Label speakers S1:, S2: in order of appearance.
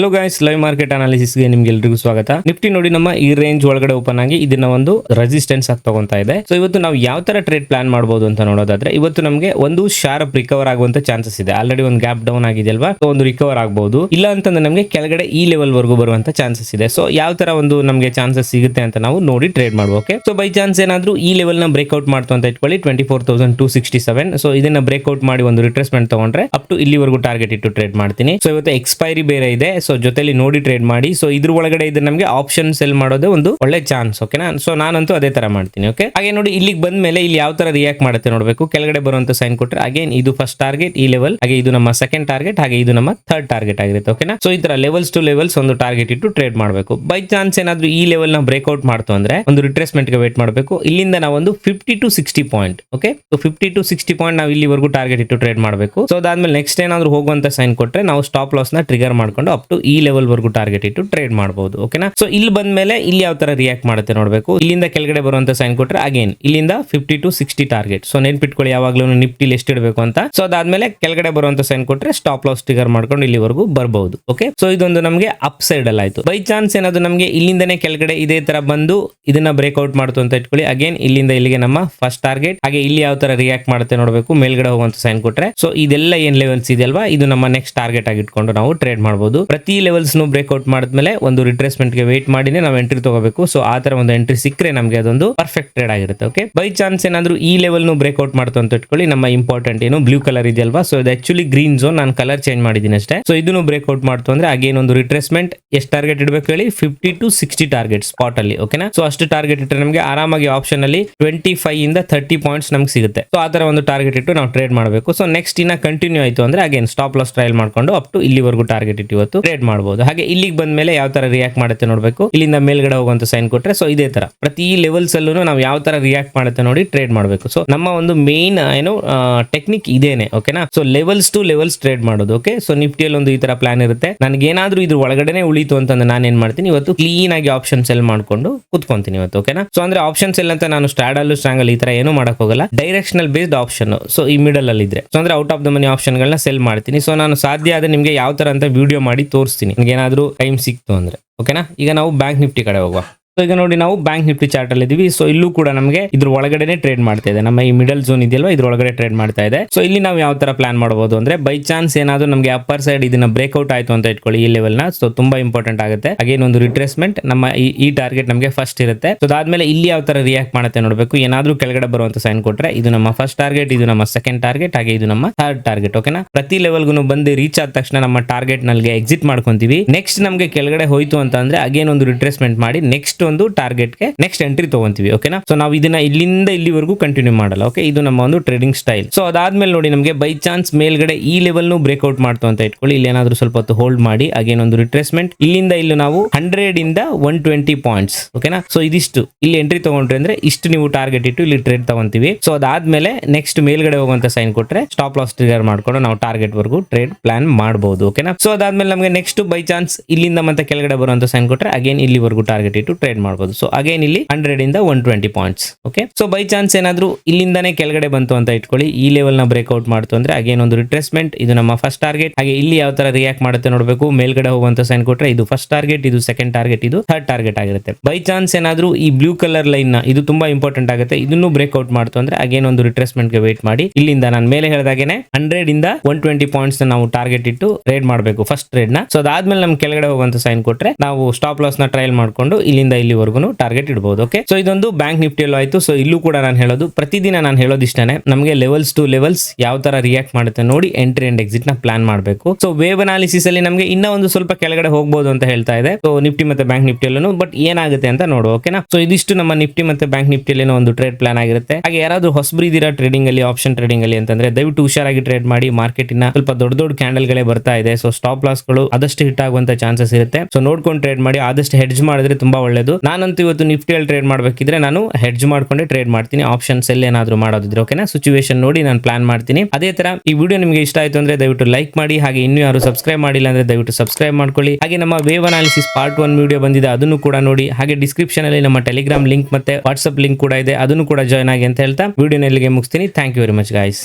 S1: Hello guys live market ಅನಾಲಿಸಿಸ್ಗೆ ನಿಮ್ಗೆಲ್ರಿಗೂ ಸ್ವಾಗತ. ನಿಫ್ಟಿ ನೋಡಿ ನಮ್ಮ ಈ ರೇಂಜ್ ಒಳಗಡೆ ಓಪನ್ ಆಗಿ ಇದನ್ನ ಒಂದು ರೆಸಿಸ್ಟೆನ್ಸ್ ಆಗಿ ತಗೊಂತಾ ಇದೆ. ಸೊ ಇವತ್ತು ನಾವು ಯಾವ ತರ ಟ್ರೇಡ್ ಪ್ಲಾನ್ ಮಾಡಬಹುದು ಅಂತ ನೋಡೋದಾದ್ರೆ, ಇವತ್ತು ನಮಗೆ ಒಂದು ಶಾರ್ಪ್ ರಿಕವರ್ ಆಗುವಂತ ಚಾನ್ಸಸ್ ಇದೆ. ಆಲ್ರೆಡಿ ಒಂದು ಗ್ಯಾಪ್ ಡೌನ್ ಆಗಿದೆಯಲ್ವಾ ಸೊ ಒಂದು ರಿಕವರ್ ಆಗಬಹುದು ಇಲ್ಲ ಅಂತಂದ್ರೆ ನಮಗೆ ಕೆಳಗಡೆ ಈ ಲೆವೆಲ್ ವರೆಗೂ ಬರುವಂತ ಚಾನ್ಸಸ್ ಇದೆ. ಸೊ ಯಾವ ತರ ಒಂದು ನಮಗೆ ಚಾನ್ಸಸ್ ಸಿಗುತ್ತೆ ಅಂತ ನಾವು ನೋಡಿ ಟ್ರೇಡ್ ಮಾಡ್ಬೇಕು ಸೊ ಬೈ ಚಾನ್ಸ್ ಏನಾದ್ರೂ ಈ ಲೆವೆಲ್ನ ಬ್ರೇಕ್ಔಟ್ ಮಾಡ್ತು ಅಂತ ಇಟ್ಕೊಳ್ಳಿ twenty four thousand two sixty seven so ಇದನ್ನ ಬ್ರೇಕ್ಔಟ್ ಮಾಡಿ ಒಂದು ರಿಟ್ರೆಸ್ಮೆಂಟ್ ತಗೊಂಡ್ರೆ ಅಪ್ ಟು ಇಲ್ಲಿವರೆಗೂ ಟಾರ್ಗೆಟ್ ಇಟ್ಟು ಟ್ರೇಡ್ ಮಾಡ್ತೀನಿ. ಸೊ ಇವತ್ತು ಎಕ್ಸ್ಪೈರಿ ಬೇರೆ ಇದೆ. ಸೊ ಜೊತೆಲಿ ನೋಡಿ ಟ್ರೇಡ್ ಮಾಡಿ ಸೊ ಇದ್ರ ಒಳಗಡೆ ಇದು ನಮಗೆ ಆಪ್ಷನ್ ಸೆಲ್ ಮಾಡೋದೇ ಒಂದು ಒಳ್ಳೆ ಚಾನ್ಸ್ ಓಕೆನಾ ಸೊ ನಾನಂತೂ ಅದೇ ತರ ಮಾಡ್ತೀನಿ ಓಕೆ ಹಾಗೆ ನೋಡಿ, ಇಲ್ಲಿಗೆ ಬಂದ ಮೇಲೆ ಇಲ್ಲಿ ಯಾವ ತರ ರಿಯಾಕ್ಟ್ ಮಾಡುತ್ತೆ ನೋಡಬೇಕು. ಕೆಳಗಡೆ ಬರುವಂತ ಸೈನ್ ಕೊಟ್ಟರೆ ಅಗೇನ್ ಇದು ಫಸ್ಟ್ ಟಾರ್ಗೆಟ್ ಈ ಲೆವೆಲ್ ಹಾಗೆ ಇದು ನಮ್ಮ ಸೆಕೆಂಡ್ ಟಾರ್ಗೆಟ್ ಹಾಗೆ ಇದು ನಮ್ಮ ಥರ್ಡ್ ಟಾರ್ಗೆಟ್ ಆಗಿರುತ್ತೆ ಓಕೆನಾ ಸೊ ಈ ತರ ಲೆವೆಲ್ಸ್ ಟು ಲೆವೆಲ್ಸ್ ಒಂದು ಟಾರ್ಗೆಟ್ ಇಟ್ಟು ಟ್ರೇಡ್ ಮಾಡಬೇಕು. ಬೈ ಚಾನ್ಸ್ ಏನಾದ್ರೂ ಈ ಲೆವೆಲ್ನ ಬ್ರೇಕ್ಔಟ್ ಮಾಡ್ತು ಅಂದ್ರೆ, ಒಂದು ರಿಟ್ರೆಸ್ಮೆಂಟ್ಗೆ ವೇಟ್ ಮಾಡಬೇಕು. ಇಲ್ಲಿಂದ ನಾವು ಒಂದು fifty to sixty point okay fifty to sixty point ನಾವು ಇಲ್ಲಿವರೆಗೂ ಟಾರ್ಗೆಟ್ ಇಟ್ಟು ಟ್ರೇಡ್ ಮಾಡಬೇಕು. ಸೊ ಅದಾದ್ಮೇಲೆ ನೆಕ್ಸ್ಟ್ ಏನಾದ್ರು ಹೋಗುವಂತ ಸೈನ್ ಕೊಟ್ಟರೆ ನಾವು ಸ್ಟಾಪ್ ಲಾಸ್ನ ಟ್ರಿಗರ್ ಮಾಡ್ಕೊಂಡು ಅಪ್ ಟು ಈ ಲೆವೆಲ್ ವರೆಗೂ ಟಾರ್ಗೆಟ್ ಇಟ್ಟು ಟ್ರೇಡ್ ಮಾಡಬಹುದು ಓಕೆನಾ ಸೊ ಇಲ್ಲಿ ಬಂದ ಮೇಲೆ ಇಲ್ಲಿ ಯಾವ ತರ ರಿಯಾಕ್ಟ್ ಮಾಡುತ್ತೆ ನೋಡಬೇಕು. ಇಲ್ಲಿಂದ ಕೆಳಗಡೆ ಬರುವಂತ ಸೈನ್ ಕೊಟ್ಟರೆ ಅಗೇನ್ ಇಲ್ಲಿಂದ fifty to sixty target so ನೆನ್ಪಿಟ್ಕೊಳ್ಳಿ ಯಾವಾಗ್ಲೂ ನಿಫ್ಟಿ ಎಷ್ಟು ಇಡಬೇಕು ಅಂತ. ಸೊ ಅದಾದ್ಮೇಲೆ ಕೆಳಗಡೆ ಬರುವಂತ ಸೈನ್ ಕೊಟ್ಟರೆ ಸ್ಟಾಪ್ ಲಾಸ್ ಟಿಗರ್ ಮಾಡ್ಕೊಂಡು ಇಲ್ಲಿವರೆಗೂ ಬರಬಹುದು ಓಕೆ ಸೊ ಇದೊಂದು ನಮಗೆ ಅಪ್ ಸೈಡ್ ಅಲ್ಲಿ ಆಯ್ತು. ಬೈ ಚಾನ್ಸ್ ಏನಾದ್ರು ನಮಗೆ ಇಲ್ಲಿಂದನೇ ಕೆಳಗಡೆ ಇದೇ ತರ ಬಂದು ಇದನ್ನ ಬ್ರೇಕ್ಔಟ್ ಮಾಡ್ತು ಅಂತ ಇಟ್ಕೊಳ್ಳಿ. ಅಗೇನ್ ಇಲ್ಲಿಂದ ಇಲ್ಲಿಗೆ ನಮ್ಮ ಫಸ್ಟ್ ಟಾರ್ಗೆಟ್ ಹಾಗೆ ಇಲ್ಲಿ ಯಾವ ತರ ರಿಯಾಕ್ಟ್ ಮಾಡುತ್ತೆ ನೋಡಬೇಕು. ಮೇಲ್ಗಡೆ ಹೋಗುವಂತ ಸೈನ್ ಕೊಟ್ರೆ. ಸೊ ಇದೆಲ್ಲ ಏನ್ ಲೆವೆಲ್ಸ್ ಇದೆಯಲ್ವಾ? ಇದು ನಮ್ಮ ನೆಕ್ಸ್ಟ್ ಟಾರ್ಗೆಟ್ ಆಗಿ ಇಟ್ಕೊಂಡು ನಾವು ಟ್ರೇಡ್ ಮಾಡಬಹುದು ಪ್ರತಿ ಲೆವೆಲ್ಸ್ನು ಬ್ರೇಕ್ಔಟ್ ಮಾಡಿದ್ಮೇಲೆ ಒಂದು ರಿಟ್ರೇಸ್ಮೆಂಟ್ಗೆ ವೇಟ್ ಮಾಡಿನೇ ನಾವು ಎಂಟ್ರಿ ತಗೋಬೇಕು. ಸೊ ಆ ತರ ಒಂದು ಎಂಟ್ರಿ ಸಿಕ್ಕರೆ ನಮಗೆ ಅದೊಂದು ಪರ್ಫೆಕ್ಟ್ ಟ್ರೇಡ್ ಆಗಿರುತ್ತೆ ಓಕೆ ಬೈ ಚಾನ್ಸ್ ಏನಾದ್ರು ಈ ಲೆವೆಲ್ ನು ಬ್ರೇಕ್ಔಟ್ ಮಾಡ್ತು ಅಂತ ಇಟ್ಕೊಳ್ಳಿ. ನಮ್ಮ ಇಂಪಾರ್ಟೆಂಟ್ ಏನು ಬ್ಲೂ ಕಲರ್ ಇದೆಯಲ್ವಾ? ಸೊ ಇದು ಆಕ್ಚುಲಿ ಗ್ರೀನ್ ಝೋನ್ ನಾನು ಕಲರ್ ಚೇಂಜ್ ಮಾಡಿದ್ದೀನಿ ಅಷ್ಟೇ. ಸೊ ಇದನ್ನು ಬ್ರೇಕ್ಔಟ್ ಮಾಡ್ತು ಅಂದ್ರೆ ಅಗೇನ್ ಒಂದು ರಿಟ್ರೇಸ್ಮೆಂಟ್ ಎಷ್ಟು ಟಾರ್ಗೆಟ್ ಇಡಬೇಕು ಹೇಳಿ? Fifty to sixty target spot ಅಲ್ಲಿ ಓಕೆನಾ ಸೊ ಅಷ್ಟು ಟಾರ್ಗೆಟ್ ಇಟ್ಟರೆ ನಮಗೆ ಆರಾಮಾಗಿ ಆಪ್ಷನ್ ಅಲ್ಲಿ ಟ್ವೆಂಟಿ ಫೈವ್ ಇಂದ ಥರ್ಟಿ ಪಾಯಿಂಟ್ಸ್ ನಮ್ಗೆ ಸಿಗುತ್ತೆ. ಸೊ ಆ ತರ ಒಂದು ಟಾರ್ಗೆಟ್ ಇಟ್ಟು ನಾವು ಟ್ರೇಡ್ ಮಾಡಬೇಕು. ಸೊ ನೆಕ್ಸ್ಟ್ ಇನ್ನ ಕಂಟಿನ್ಯೂ ಆಯಿತು ಅಂದ್ರೆ ಅಗೇನ್ ಸ್ಟಾಪ್ ಲಾಸ್ ಟ್ರಯಲ್ ಮಾಡ್ಕೊಂಡು ಅಪ್ ಟು ಇಲ್ಲಿವರೆಗೂ ಟಾರ್ಗೆಟ್ ಇಟ್ಟು ಇವತ್ತು. ಟ್ರೇಡ್ ಮಾಡಬಹುದು ಹಾಗೆ ಇಲ್ಲಿಗೆ ಬಂದ ಮೇಲೆ ಯಾವ ತರ ರಿಯಾಕ್ಟ್ ಮಾಡುತ್ತೆ ನೋಡಬೇಕು. ಇಲ್ಲಿಂದ ಮೇಲ್ಗಡೆ ಹೋಗುವಂತ ಸೈನ್ ಕೊಟ್ರೆ ಸೊ ಇದೇ ತರ. ಪ್ರತಿ ಲೆವೆಲ್ಸ್ ಅಲ್ಲೂ ನಾವು ಯಾವ ತರ ರಿಯಾಕ್ಟ್ ಮಾಡುತ್ತೆ ನೋಡಿ ಟ್ರೇಡ್ ಮಾಡಬೇಕು. ಸೊ ನಮ್ಮ ಒಂದು ಮೇನ್ ಏನು ಟೆಕ್ನಿಕ್ ಇದೇನೆ ಓಕೆನಾ so levels to levels trade ಮಾಡೋದು ಓಕೆ ಸೊ ನಿಫ್ಟಿಯಲ್ಲಿ ಒಂದು ಈ ತರ ಪ್ಲಾನ್ ಇರುತ್ತೆ. ನನಗೆ ಏನಾದ್ರೂ ಇದ್ರ ಒಳಗಡೆನೆ ಉಳಿತು ಅಂತಂದ್ರೆ ನಾನು ಏನ್ ಮಾಡ್ತೀನಿ? ಇವತ್ತು ಕ್ಲೀನ್ ಆಗಿ ಆಪ್ಷನ್ ಸೆಲ್ ಮಾಡ್ಕೊಂಡು ಕುತ್ಕೊಂತೀನಿ ಇವತ್ತು ಓಕೆನಾ ಸೊ ಅಂದ್ರೆ ಆಪ್ಷನ್ ಸೆಲ್ ಅಂತ ನಾನು ಸ್ಟಾಡಲ್ಲೂ ಸ್ಟ್ರಾಂಗ್ ಅಲ್ಲಿ ಈ ತರ ಏನು ಮಾಡಕ್ ಹೋಗಲ್ಲ. ಡೈರೆಕ್ಷನಲ್ ಬೇಸ್ಡ್ ಆಪ್ಷನ್ ಸೊ ಈ ಮಿಡಲ್ ಅಲ್ಲಿ ಇದ್ರೆ ಸೊ ಅಂದ್ರೆ out of the money option ಗಳನ್ನ ಸೆಲ್ ಮಾಡ್ತೀನಿ. ಸೊ ನಾನು ಸಾಧ್ಯ ಆದ್ರೆ ನಿಮ್ಗೆ ಯಾವ ತರ ಅಂತ ವಿಡಿಯೋ ಮಾಡಿ ತೋರಿಸ್ತೀನಿ. ನಿಮ್ಗೆ ಏನಾದ್ರೂ ಟೈಮ್ ಸಿಕ್ತು ಅಂದ್ರೆ ಓಕೆನಾ ಈಗ ನಾವು ಬ್ಯಾಂಕ್ ನಿಫ್ಟಿ ಕಡೆ ಹೋಗುವ. ಈಗ ನೋಡಿ ನಾವು ಬ್ಯಾಂಕ್ ನಿಫ್ಟಿ ಚಾರ್ಟ್ ಅಲ್ಲಿ ಇದೀವಿ. ಸೊ ಇಲ್ಲೂ ಕೂಡ ನಮಗೆ ಇದ್ರ ಒಳಗಡೆ ಟ್ರೇಡ್ ಮಾಡ್ತಾ ಇದೆ. ನಮ್ಮ ಈ ಮಿಡಲ್ ಝೋನ್ ಇದೆಯಲ್ವಾ? ಇದ್ರ ಒಳಗಡೆ ಟ್ರೇಡ್ ಮಾಡ್ತಾ ಇದೆ. ಸೊ ಇಲ್ಲಿ ನಾವು ಯಾವ ತರ ಪ್ಲಾನ್ ಮಾಡಬಹುದು ಅಂದ್ರೆ ಬೈ ಚಾನ್ಸ್ ಏನಾದ್ರೂ ನಮಗೆ ಅಪ್ಪರ್ ಸೈಡ್ ಇದನ್ನ ಬ್ರೇಕ್ಔಟ್ ಆಯ್ತು ಅಂತ ಇಟ್ಕೊಳ್ಳಿ ಈ ಲೆವೆಲ್ನ. ಸೊ ತುಂಬಾ ಇಂಪಾರ್ಟೆಂಟ್ ಆಗುತ್ತೆ. ಅಗೇನ್ ಒಂದು ರಿಟ್ರೇಸ್ಮೆಂಟ್ ನಮ್ಮ ಈ ಟಾರ್ಗೆಟ್ ನಮಗೆ ಫಸ್ಟ್ ಇರುತ್ತೆ. ಸೊ ಅದಾದ್ಮೇಲೆ ಇಲ್ಲಿ ಯಾವ ತರ ರಿಯಾಕ್ಟ್ ಮಾಡುತ್ತೆ ನೋಡಬೇಕು. ಏನಾದ್ರೂ ಕೆಳಗಡೆ ಬರುವಂತ ಸೈನ್ ಕೊಟ್ರೆ ಇದು ನಮ್ಮ ಫಸ್ಟ್ ಟಾರ್ಗೆಟ್ ಇದು ನಮ್ಮ ಸೆಕೆಂಡ್ ಟಾರ್ಗೆಟ್ ಹಾಗೆ ಇದು ನಮ್ಮ ಥರ್ಡ್ ಟಾರ್ಗೆಟ್ ಓಕೆನಾ ಪ್ರತಿ ಲೆವೆಲ್ಗೂ ಬಂದು ರೀಚ್ ಆದ ತಕ್ಷಣ ನಮ್ಮ ಟಾರ್ಗೆಟ್ನಲ್ಲಿ ಎಕ್ಸಿಟ್ ಮಾಡ್ಕೊಂತೀವಿ. ನೆಕ್ಸ್ಟ್ ನಮಗೆ ಕೆಳಗಡೆ ಹೋಯ್ತು ಅಂತ ಅಂದ್ರೆ ಅಗೇನ್ ಒಂದು ರಿಟ್ರೇಸ್ಮೆಂಟ್ ಮಾಡಿ ನೆಕ್ಸ್ಟ್ ಒಂದು ಟಾರ್ಗೆಟ್ಗೆ ನೆಕ್ಸ್ಟ್ ಎಂಟ್ರಿ ತಗೊಂತೀವಿ ಓಕೆನಾ ಸೊ ನಾವು ಇದನ್ನ ಇಲ್ಲಿಂದ ಇಲ್ಲಿವರೆಗೂ ಕಂಟಿನ್ಯೂ ಮಾಡಲ್ಲ ಓಕೆ ಇದು ನಮ್ಮ ಒಂದು ಟ್ರೇಡಿಂಗ್ ಸ್ಟೈಲ್ ಸೊ ಅದಾದ್ಮೇಲೆ ನೋಡಿ ನಮಗೆ ಬೈ ಚಾನ್ಸ್ ಮೇಲ್ಗಡೆ ಈ ಲೆವೆಲ್ ಬ್ರೇಕ್ಔಟ್ ಮಾಡ್ತು ಅಂತ ಇಟ್ಕೊಳ್ಳಿ. ಇಲ್ಲಿ ಏನಾದ್ರು ಸ್ವಲ್ಪ ಹೊತ್ತು ಹೋಲ್ಡ್ ಮಾಡಿ ಅಗೇನ್ ಒಂದು ರಿಟ್ರೆಸ್ಮೆಂಟ್ ಇಲ್ಲಿಂದ ಇಲ್ಲಿ ನಾವು ಹಂಡ್ರೆಡ್ ಇಂದ ಒನ್ ಟ್ವೆಂಟಿ ಪಾಯಿಂಟ್ಸ್ ಓಕೆನಾ ಸೊ ಇದಿಷ್ಟು. ಇಲ್ಲಿ ಎಂಟ್ರಿ ತಗೊಂಡ್ರೆ ಅಂದ್ರೆ ಇಷ್ಟು ನೀವು ಟಾರ್ಗೆಟ್ ಇಟ್ಟು ಇಲ್ಲಿ ಟ್ರೇಡ್ ತಗೊಂತೀವಿ. ಸೊ ಅದಾದ್ಮೇಲೆ ನೆಕ್ಸ್ಟ್ ಮೇಲ್ಗಡೆ ಹೋಗುವಂತ ಸೈನ್ ಕೊಟ್ರೆ ಸ್ಟಾಪ್ ಲಾಸ್ ಟ್ರಿಗರ್ ಮಾಡ್ಕೊಂಡು ನಾವು ಟಾರ್ಗೆಟ್ ವರೆಗೂ ಟ್ರೇಡ್ ಪ್ಲಾನ್ ಮಾಡಬಹುದು ಓಕೆನಾ ಸೊ ಅದಾದ್ಮೇಲೆ ನಮಗೆ ನೆಕ್ಸ್ಟ್ ಬೈ ಚಾನ್ಸ್ ಇಲ್ಲಿಂದ ಮತ್ತೆ ಕೆಳಗಡೆ ಬರುವಂತ ಸೈನ್ ಕೊಟ್ರೆ ಅಗೇನ್ ಇಲ್ಲಿವರೆಗೂ ಟಾರ್ಗೆಟ್ ಇಟ್ಟು ಟ್ರೇಡ್ ಮಾಡಬಹುದು ಸೊ ಅಗೇನ್ ಇಲ್ಲಿ ಹಂಡ್ರೆಡ್ ಇಂದ one twenty points okay so by chance ಏನಾದ್ರು ಇಲ್ಲಿಂದಾನೇ ಕೆಳಗಡೆ ಬಂತು ಅಂತ ಇಟ್ಕೊಳ್ಳಿ. ಈ ಲೆವೆಲ್ನ ಬ್ರೇಕ್ಔಟ್ ಮಾಡ್ತು ಅಂದ್ರೆ ಅಗೇನ್ ಒಂದು ರಿಟ್ರೆಸ್ಮೆಂಟ್ ಇದು ನಮ್ಮ ಫಸ್ಟ್ ಟಾರ್ಗೆಟ್ ಹಾಗೆ ಇಲ್ಲಿ ಯಾವ ತರ ರಿಯಾಕ್ಟ್ ಮಾಡುತ್ತೆ ನೋಡಬೇಕು. ಮೇಲ್ಗಡೆ ಹೋಗುವಂತ ಸೈನ್ ಕೊಟ್ರೆ ಇದು ಫಸ್ಟ್ ಟಾರ್ಗೆಟ್ ಇದು ಸೆಕೆಂಡ್ ಟಾರ್ಗೆಟ್ ಇದು ಥರ್ಡ್ ಟಾರ್ಗೆಟ್ ಆಗಿರುತ್ತೆ. ಬೈ ಚಾನ್ಸ್ ಏನಾದ್ರು ಈ ಬ್ಲೂ ಕಲರ್ ಲೈನ್ನ, ಇದು ತುಂಬಾ ಇಂಪಾರ್ಟೆಂಟ್ ಆಗುತ್ತೆ. ಇದನ್ನು ಬ್ರೇಕ್ಔಟ್ ಮಾಡ್ತು ಅಂದ್ರೆ ಅಗೇನ್ ಒಂದು ರಿಟ್ರೆಸ್ಮೆಂಟ್ಗೆ ವೇಟ್ ಮಾಡಿ. ಇಲ್ಲಿಂದ ನಾನು ಮೇಲೆ ಹೇಳಿದಾಗೇನೆ ಹಂಡ್ರೆಡ್ ಇಂದ ಒನ್ ಟ್ವೆಂಟಿ ಪಾಯಿಂಟ್ಸ್ ನಾವು ಟಾರ್ಗೆಟ್ ಇಟ್ಟು ಟ್ರೇಡ್ ಮಾಡಬೇಕು ಫಸ್ಟ್ ಟ್ರೇಡ್ನ. ಸೊ ಅದಾದ್ಮೇಲೆ ನಮ್ ಕೆಳಗಡೆ ಹೋಗುವಂತ ಸೈನ್ ಕೊಟ್ರೆ, ನಾವು ಸ್ಟಾಪ್ ಲಾಸ್ನ ಟ್ರಯಲ್ ಮಾಡ್ಕೊಂಡು ಇಲ್ಲಿಂದ ಇಲ್ಲಿವರೆಗೂ ಟಾರ್ಗೆಟ್ ಇಡಬಹುದು ಓಕೆ ಸೊ ಇದೊಂದು ಬ್ಯಾಂಕ್ ನಿಫ್ಟಿಯಲ್ಲೂ ಆಯ್ತು. ಸೊ ಇಲ್ಲೂ ಕೂಡ ನಾನು ಹೇಳೋದು, ಪ್ರತಿದಿನ ನಾನು ಇಷ್ಟನೇ ನಮಗೆ ಲೆವೆಲ್ಸ್ ಟು ಲೆವೆಲ್ಸ್ ಯಾವ ತರ ರಿಯಾಕ್ಟ್ ಮಾಡುತ್ತೆ ನೋಡಿ ಎಂಟ್ರಿ ಅಂಡ್ ಎಕ್ಸಿಟ್ನ ಪ್ಲಾನ್ ಮಾಡಬೇಕು. ಸೊ ವೇವ್ ಅನಾಲಿಸಿಸ್ ಅಲ್ಲಿ ನಮಗೆ ಇನ್ನ ಒಂದು ಸ್ವಲ್ಪ ಕೆಳಗಡೆ ಹೋಗಬಹುದು ಅಂತ ಹೇಳ್ತಾ ಇದೆ. ಸೊ ನಿಫ್ಟಿ ಮತ್ತೆ ಬ್ಯಾಂಕ್ ನಿಫ್ಟಿಯಲ್ಲೂ ಬಟ್ ಏನಾಗುತ್ತೆ ಅಂತ ನೋಡು ಓಕೆನಾ ಸೊ ಇದಿಷ್ಟು ನಮ್ಮ ನಿಫ್ಟಿ ಮತ್ತೆ ಬ್ಯಾಂಕ್ ನಿಫ್ಟಿಯಲ್ಲಿ ಒಂದು ಟ್ರೇಡ್ ಪ್ಲಾನ್ ಆಗಿರುತ್ತೆ. ಹಾಗೆ ಯಾರಾದ್ರೂ ಹೊಸಬ್ರು ಇದ್ದೀರಾ ಟ್ರೇಡಿಂಗ್ ಅಲ್ಲಿ ಆಪ್ಷನ್ ಟ್ರೇಡಿಂಗ್ ಅಲ್ಲಿ ಅಂತಂದ್ರೆ, ದಯವಿಟ್ಟು ಹುಷಾರಾಗಿ ಟ್ರೇಡ್ ಮಾಡಿ ಮಾರ್ಕೆಟ್ನ ಸ್ವಲ್ಪ ದೊಡ್ಡ ದೊಡ್ಡ ಕ್ಯಾಂಡಲ್ ಗಳೇ ಬರ್ತಾ ಇದೆ. ಸೊ ಸ್ಟಾಪ್ ಲಾಸ್ಗಳು ಆದಷ್ಟು ಹಿಟ್ ಆಗುವಂತ ಚಾನ್ಸಸ್ ಇರುತ್ತೆ. ಸೊ ನೋಡ್ಕೊಂಡು ಟ್ರೇಡ್ ಮಾಡಿ, ಆದಷ್ಟು ಹೆಡ್ಜ್ ಮಾಡಿದ್ರೆ ತುಂಬಾ ಒಳ್ಳೇದು. ನಾನಂತೂ ಇವತ್ತು ನಿಫ್ಟಿಯಲ್ಲಿ ಟ್ರೇಡ್ ಮಾಡಬೇಕಿದ್ರೆ ನಾನು ಹೆಡ್ಜ್ ಮಾಡ್ಕೊಂಡೆ ಟ್ರೇಡ್ ಮಾಡ್ತೀನಿ. ಆಪ್ಷನ್ಸ್ ಎಲ್ಲಿ ಏನಾದ್ರು ಮಾಡೋದಿದ್ರೆ ಓಕೆನಾ ಸಿಚುವೇಶನ್ ನೋಡಿ ನಾನು ಪ್ಲಾನ್ ಮಾಡ್ತೀನಿ. ಅದೇ ತರ ಈ ವಿಡಿಯೋ ನಿಮಗೆ ಇಷ್ಟ ಆಯ್ತು ಅಂದ್ರೆ ದಯವಿಟ್ಟು ಲೈಕ್ ಮಾಡಿ, ಹಾಗೆ ಇನ್ನೂ ಯಾರು ಸಬ್ಸ್ಕ್ರೈಬ್ ಮಾಡಿಲ್ಲ ಅಂದ್ರೆ ದಯವಿಟ್ಟು ಸಬ್ಸ್ಕ್ರೈಬ್ ಮಾಡ್ಕೊಳ್ಳಿ. ಹಾಗೆ ನಮ್ಮ wave analysis part one video ಬಂದಿದೆ, ಅದನ್ನು ಕೂಡ ನೋಡಿ. ಹಾಗೆ ಡಿಸ್ಕ್ರಿಪ್ಷನ್ ಅಲ್ಲಿ ನಮ್ಮ ಟೆಲಿಗ್ರಾಮ್ ಲಿಂಕ್ ಮತ್ತೆ ವಾಟ್ಸ್ಆಪ್ ಲಿಂಕ್ ಕೂಡ ಇದೆ, ಅದನ್ನು ಕೂಡ ಜಾಯ್ನ್ ಆಗಿ ಅಂತ ಹೇಳ್ತಾ ವಿಡಿಯೋ ಇಲ್ಲಿಗೆ ಮುಗಿಸ್ತೀನಿ. Thank you very much guys